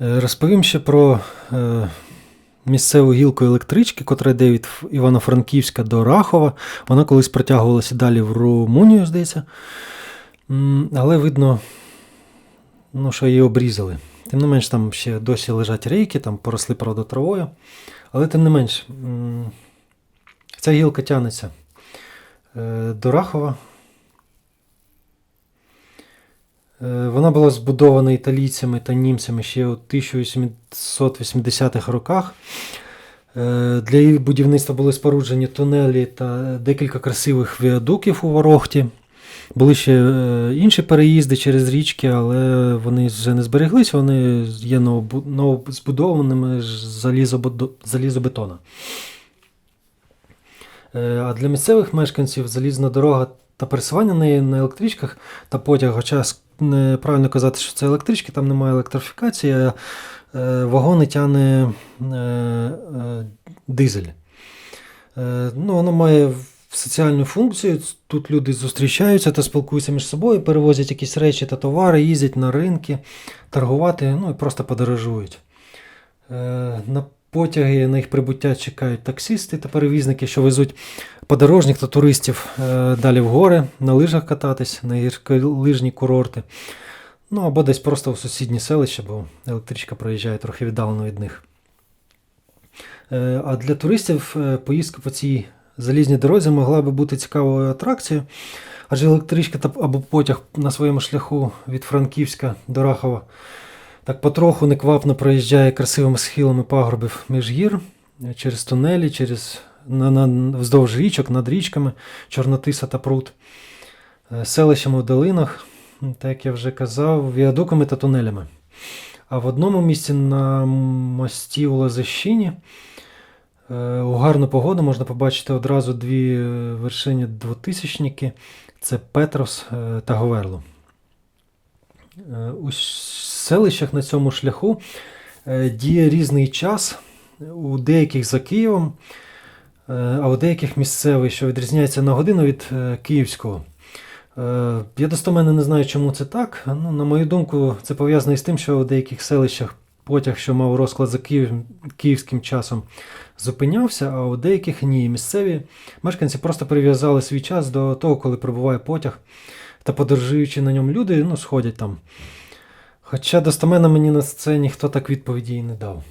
Е, Розповім ще про е, місцеву гілку електрички, котра йде від Івано-Франківська до Рахова. Вона колись протягувалася далі в Румунію, здається. Але видно, ну, що її обрізали. Тим не менш, там ще досі лежать рейки, там поросли, правда, травою. Але тим не менш, ця гілка тягнеться е, до Рахова. Вона була збудована італійцями та німцями ще у 1880-х роках. Е, Для її будівництва були споруджені тунелі та декілька красивих віадуків у Ворохті. Були ще е, інші переїзди через річки, але вони вже не збереглися, вони є новозбудованими з залізобетона. Е, А для місцевих мешканців залізна дорога та пересування неї на електричках та потяг, хоча неправильно казати, що це електрички, там немає електрифікації, а е, вагони тягне е, е, дизель. Ну, воно має соціальну функцію. Тут люди зустрічаються та спілкуються між собою, перевозять якісь речі та товари, їздять на ринки, торгувати, ну і просто подорожують. На потяги на їх прибуття чекають таксисти та перевізники, що везуть подорожніх та туристів е, далі в гори, на лижах кататись, на гірськолижні курорти. Ну або десь просто в сусідні селища, бо електричка проїжджає трохи віддалено від них. Е, А для туристів е, поїздка по цій залізній дорозі могла би бути цікавою атракцією, адже електричка або потяг на своєму шляху від Франківська до Рахова так потроху неквапно проїжджає красивими схилами пагорбів між гір, через тунелі, через на, на, вздовж річок, над річками, Чорнотиса та Прут, е, селищами у долинах, так як я вже казав, віадуками та тунелями. А в одному місці на мості у Лозищині е, у гарну погоду можна побачити одразу дві вершині двотисячники це Петрос е, та Говерло. У селищах на цьому шляху діє різний час. У деяких за Києвом, а у деяких місцевий, що відрізняється на годину від е, київського. Е, Я достоменно не знаю, чому це так. Ну, на мою думку, це пов'язано із тим, що у деяких селищах потяг, що мав розклад за Київ, київським часом, зупинявся, а у деяких ні. Місцеві мешканці просто прив'язали свій час до того, коли прибуває потяг, та подорожуючи на ньому люди, ну, сходять там. Хоча достоменно мені на це ніхто так відповіді і не дав.